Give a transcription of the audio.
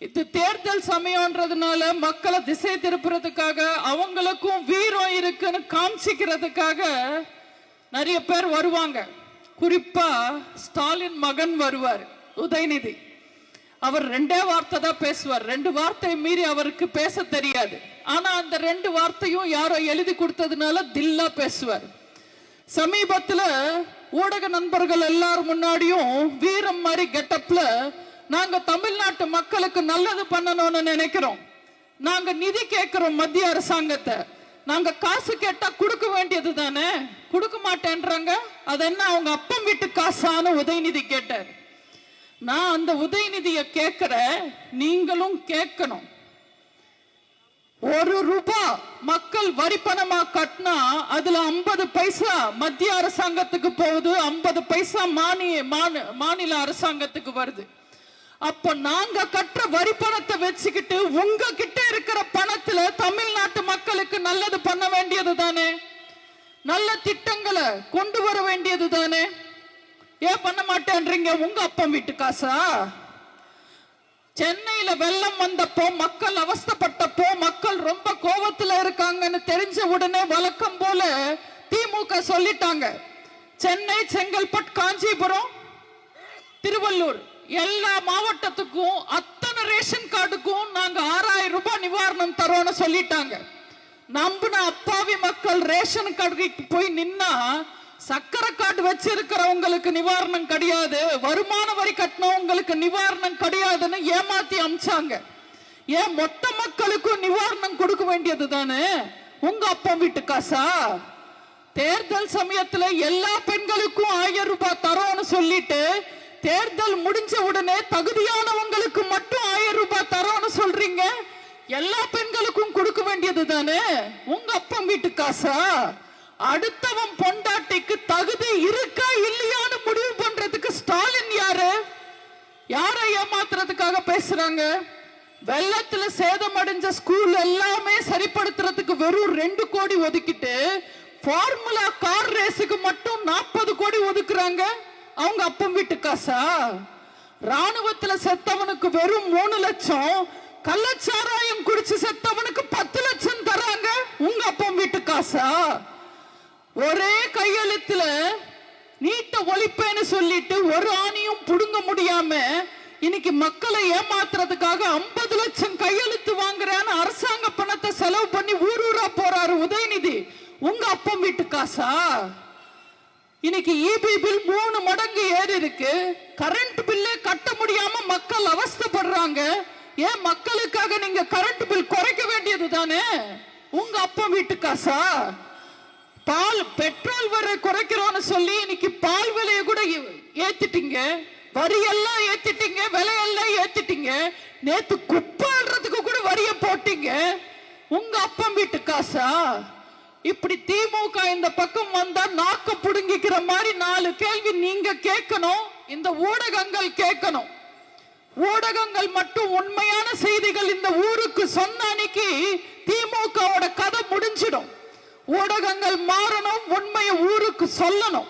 இது தேர்தல் சமயம்ன்றதுனால மக்களை திசை திருப்புறதுக்காக அவங்களுக்கும் வீரம் இருக்குன்னு காமிச்சிக்கிறதுக்காக நிறைய பேர் வருவாங்க. குறிப்பா ஸ்டாலின் மகன் வருவார் உதயநிதி. அவர் ரெண்டே வார்த்தை தான் பேசுவார். ரெண்டு வார்த்தையை மீறி அவருக்கு பேச தெரியாது. ஆனா அந்த ரெண்டு வார்த்தையும் யாரோ எழுதி கொடுத்ததுனால தில்லா பேசுவார். சமீபத்துல ஊடக நண்பர்கள் எல்லாரும் முன்னாடியும் வீரம் மாதிரி கெட்டப்ல நாங்க தமிழ்நாட்டு மக்களுக்கு நல்லது பண்ணணும்னு நினைக்கிறோம். நாங்க நிதி கேட்கிறோம் மத்திய அரசாங்கத்தை. நாங்க காசு கேட்டா கொடுக்க வேண்டியது தானே? கொடுக்க மாட்டேன்றாங்க. அது என்ன அவங்க அப்பம் வீட்டு காசான்னு உதயநிதி கேட்டார். நான் அந்த உதயநிதியை கேட்கிற நீங்களும் கேட்கணும். ஒரு ரூபாய் மக்கள் வரி பணமா கட்டினா அதுல ஐம்பது பைசா மத்திய அரசாங்கத்துக்கு போகுது ஐம்பது பைசா மானிய மாநில அரசாங்கத்துக்கு வருது. அப்ப நாங்க கட்டுற வரி பணத்தை வச்சுக்கிட்டு உங்க கிட்ட இருக்கிற பணத்துல தமிழ்நாட்டு மக்களுக்கு நல்லது பண்ண வேண்டியது தானே? நல்ல திட்டங்களை கொண்டு வர வேண்டியது தானே? ஏன் பண்ண மாட்டேன்றீங்க? உங்க அப்பம் வீட்டு காசா? சென்னையில வெள்ளம் வந்தப்போ மக்கள் அவஸ்தைப்பட்டப்போ மக்கள் ரொம்ப கோவத்துல இருக்காங்கன்னு தெரிஞ்ச உடனே வழக்கம் போல திமுக சொல்லிட்டாங்க. சென்னை செங்கல்பட் காஞ்சிபுரம் திருவள்ளூர். எல்லா மாவட்டத்துக்கும் அத்தனை ரேஷன் கார்டுக்கும் நாங்க ஆறாயிரம் ரூபாய் நிவாரணம் தரோம்னு சொல்லிட்டாங்க. நம்பின அப்பாவி மக்கள் ரேஷன் கடைக்கு போய் நின்னா சக்கரை கார்டு வச்சிருக்கிறவங்களுக்கு நிவாரணம் கிடையாது வருமான வரி கட்டினவங்களுக்கு நிவாரணம் கிடையாதுன்னு ஏமாத்தி அமிச்சாங்க. ஏன் மொத்த மக்களுக்கும் நிவாரணம் கொடுக்க வேண்டியது தானே? உங்க அப்பா வீட்டு காசா? தேர்தல் சமயத்துல எல்லா பெண்களுக்கும் ஆயிரம் ரூபாய் தரோம்னு சொல்லிட்டு தேர்தல் முடிஞ்ச உடனே தகுதியானவங்களுக்கு மட்டும் ஆயிரம் ரூபாய் தரோம்னு சொல்றீங்க? எல்லா பெண்களுக்கும் கொடுக்க வேண்டியது தானே? உங்க அப்பா வீட்டு காசா? அடுத்தவன் பொண்டாட்டிக்கு தகுதி இருக்கா இல்லையான்னு முடிவு பண்றதுக்கு ஸ்டாலின் யாரு? யாரை ஏமாத்துறதுக்காக பேசுறாங்க? வெள்ளத்துல சேதமடைஞ்ச ஸ்கூல் எல்லாமே சரிப்படுத்துறதுக்கு வெறும் ரெண்டு கோடி ஒதுக்கிட்டு ஃபார்முலா கார் ரேஸுக்கு மட்டும் அவங்க அப்பம் வீட்டு காசா? ராணுவத்துல செத்தவனுக்கு வெறும் மூணு லட்சம் கள்ளச்சாராயம் குடிச்சு செத்தவனுக்கு பத்து லட்சம் தராங்க. உங்க அப்பம் வீட்டு காசா? ஒரே கையெழுத்துல நீட்ட ஒழிப்பேன்னு சொல்லிட்டு ஒரு ஆணியும் புடுங்க முடியாம இன்னைக்கு மக்களை ஏமாத்துறதுக்காக 50 லட்சம் கையெழுத்து வாங்குறான்னு அரசாங்க பணத்தை செலவு பண்ணி ஊர் ஊரா போறாரு உதயநிதி. உங்க அப்பம் வீட்டு காசா? இன்னைக்கு இபி பில் மூணு மடங்கு ஏறி இருக்கு. கரண்ட் பில்லே கட்ட முடியாம மக்கள் அவஸ்தைப்படுறாங்க. ஏன் மக்களுக்காக நீங்க கரண்ட் பில் குறைக்க வேண்டியது தானே? உங்க அப்பா வீட்டு காசா? பால் பெட்ரோல் வரை குறைக்கிறோம்னு சொல்லி இன்னைக்கு பால் விலையை கூட ஏ- ஏத்திட்டீங்க. வரியெல்லாம் ஏத்திட்டீங்க விலையெல்லாம் ஏத்திட்டீங்க. நேத்து குப்பாடுறதுக்கு கூட வரிய போட்டீங்க. உங்க அப்பம் வீட்டு காசா? இப்படி திமுக இந்த பக்கம் வந்தா நாக்க புடுங்கிக்கிற மாதிரி நாலு கேள்வி நீங்க கேட்கணும் இந்த ஊடகங்கள் கேட்கணும். ஊடகங்கள் மட்டும் உண்மையான செய்திகள் இந்த ஊருக்கு சொன்ன அன்னைக்கு திமுகவோட கதை முடிஞ்சிடும். ஊடகங்கள் மாறணும் உண்மையை ஊருக்கு சொல்லணும்.